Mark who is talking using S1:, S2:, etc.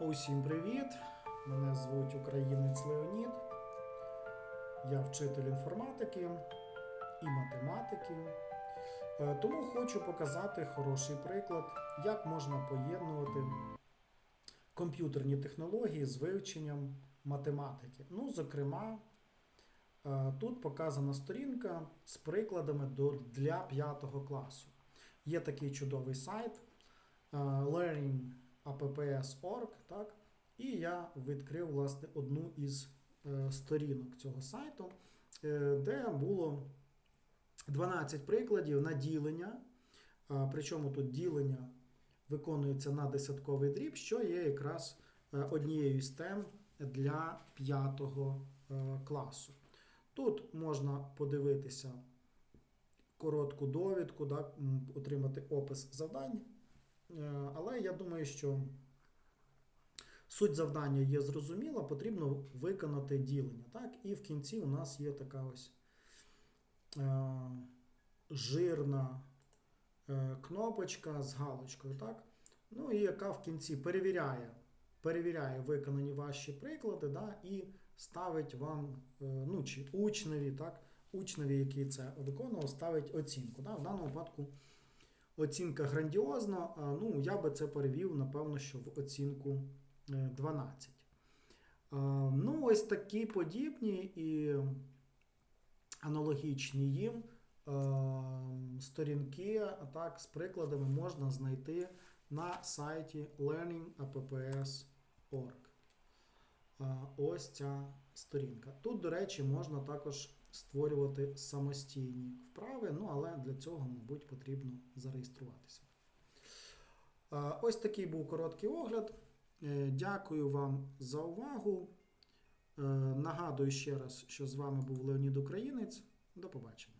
S1: Усім привіт! Мене звуть Українець Леонід. Я вчитель інформатики і математики. Е, Тому хочу показати хороший приклад, як можна поєднувати комп'ютерні технології з вивченням математики. Ну, зокрема, е, тут показана сторінка з прикладами для 5 класу. Є такий чудовий сайт е, learning.apps.org, так? І я відкрив власне одну із е, сторінок цього сайту, е, де було 12 прикладів на ділення. Причому тут ділення виконується на десятковий дріб, що є якраз е, однією з тем для 5 е, класу. Тут можна подивитися коротку довідку, да, отримати опис завдань. Е, Але я думаю, що суть завдання є зрозуміла, потрібно виконати ділення. Так? І в кінці у нас є така ось е, жирна е, кнопочка з галочкою. Так? Ну і яка в кінці перевіряє, перевіряє виконані ваші приклади да, і ставить вам, ну чи учневі, так, учневі, який це виконував, ставить оцінку. Да? В даному випадку оцінка грандіозна. Ну, я би це перевів, напевно, що в оцінку е, 12. Ну, ось такі подібні і аналогічні їм е, сторінки так, з прикладами можна знайти на сайті learning.apps.org. Ось ця сторінка. Тут, до речі, можна також створювати самостійні вправи, ну але для цього, мабуть, потрібно зареєструватися. Ось такий був короткий огляд. Е, Дякую вам за увагу. Е, Нагадую ще раз, що з вами був Леонід Українець. До побачення.